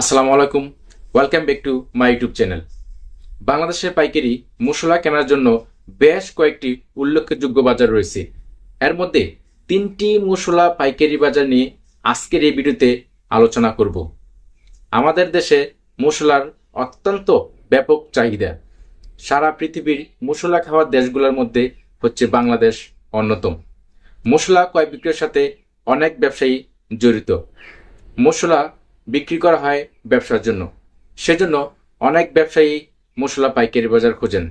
আসসালামু আলাইকুম। Welcome back to my YouTube channel বাংলাদেশের পাইকারি মশলা কেনার জন্য বেশ কয়েকটি উল্লেখযোগ্য বাজার রয়েছে। এর মধ্যে তিনটি মশলা পাইকারি বাজার নিয়ে আজকের এই ভিডিওতে আলোচনা করব। আমাদের দেশে মশলার অত্যন্ত ব্যাপক চাহিদা। সারা পৃথিবীর মশলা খাওয়ার দেশগুলোর মধ্যে হচ্ছে বাংলাদেশ অন্যতম। মশলা ক্রয় বিক্রয়ের সাথে অনেক ব্যবসায়ী জড়িত। মশলা বিক্রি করা হয় ব্যবসার জন্য। সেজন্য অনেক ব্যবসায়ী মশলা পাইকারি বাজার খোঁজেন।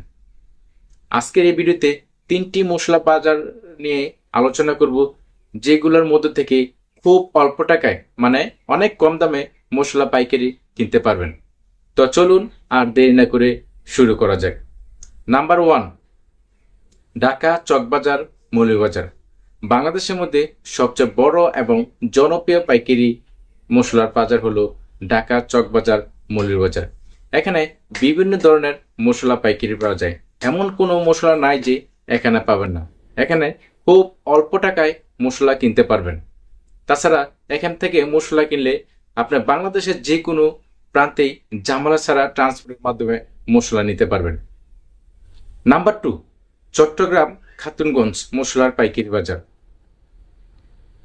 আজকের এই ভিডিওতে তিনটি মশলা বাজার নিয়ে আলোচনা করব, যেগুলোর মধ্যে থেকে খুব অল্প টাকায় মানে অনেক কম দামে মশলা পাইকারি কিনতে পারবেন। তো চলুন আর দেরি না করে শুরু করা যাক। Number one, Dhaka Chawkbazar Moulvibazar. বাংলাদেশের মধ্যে সবচেয়ে বড় এবং জনপ্রিয় পাইকারি মশলার বাজার হলো ঢাকা চকবাজার মৌলভীবাজার এখানে বিভিন্ন ধরনের মশলা পাইকারি পাওয়া যায়। এমন কোনো মশলা নাই যে এখানে পাবেন না। এখানে খুব অল্প টাকায় মশলা কিনতে পারবেন। তাছাড়া এখান থেকে মশলা কিনলে আপনি বাংলাদেশের যে কোনো প্রান্তেই জামালা ছাড়া ট্রান্সপোর্টের মাধ্যমে মশলা নিতে পারবেন। নাম্বার টু, চট্টগ্রাম খাতুনগঞ্জ মশলার পাইকারি বাজার।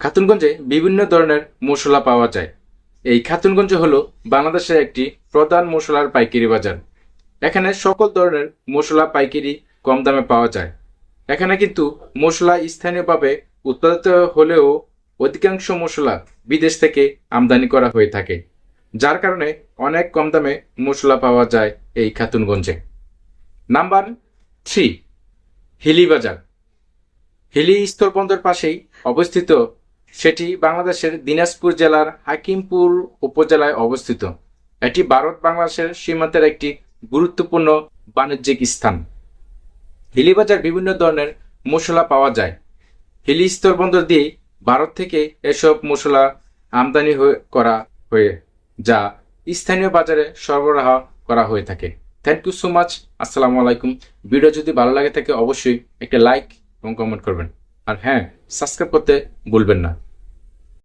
খাতুনগঞ্জে বিভিন্ন ধরনের মশলা পাওয়া যায়। এই খাতুনগঞ্জ হলো বাংলাদেশের একটি প্রধান মশলার পাইকারি বাজার। এখানে সকল ধরনের মশলা পাইকারি কম দামে পাওয়া যায়। এখানে কিন্তু মশলা স্থানীয়ভাবে উৎপাদিত হলেও অধিকাংশ মশলা বিদেশ থেকে আমদানি করা হয়ে থাকে, যার কারণে অনেক কম দামে মশলা পাওয়া যায় এই খাতুনগঞ্জে। নাম্বার থ্রি, হিলি বাজার। হিলি স্থলবন্দর পাশেই অবস্থিত সেটি বাংলাদেশের দিনাজপুর জেলার হাকিমপুর উপজেলায় অবস্থিত। এটি ভারত বাংলাদেশের সীমান্তের একটি গুরুত্বপূর্ণ বাণিজ্যিক স্থান। হিলিবাজার বিভিন্ন ধরনের মশলা পাওয়া যায়। হিলি স্তর বন্দর দিয়ে ভারত থেকে এসব মশলা আমদানি করা হয়ে, যা স্থানীয় বাজারে সরবরাহ করা হয়ে থাকে। থ্যাংক ইউ সো মাচ আসসালামু আলাইকুম। ভিডিও যদি ভালো লাগে থাকে, অবশ্যই একটা লাইক এবং কমেন্ট করবেন। আর হ্যাঁ সাবস্ক্রাইব করতে ভুলবেন না।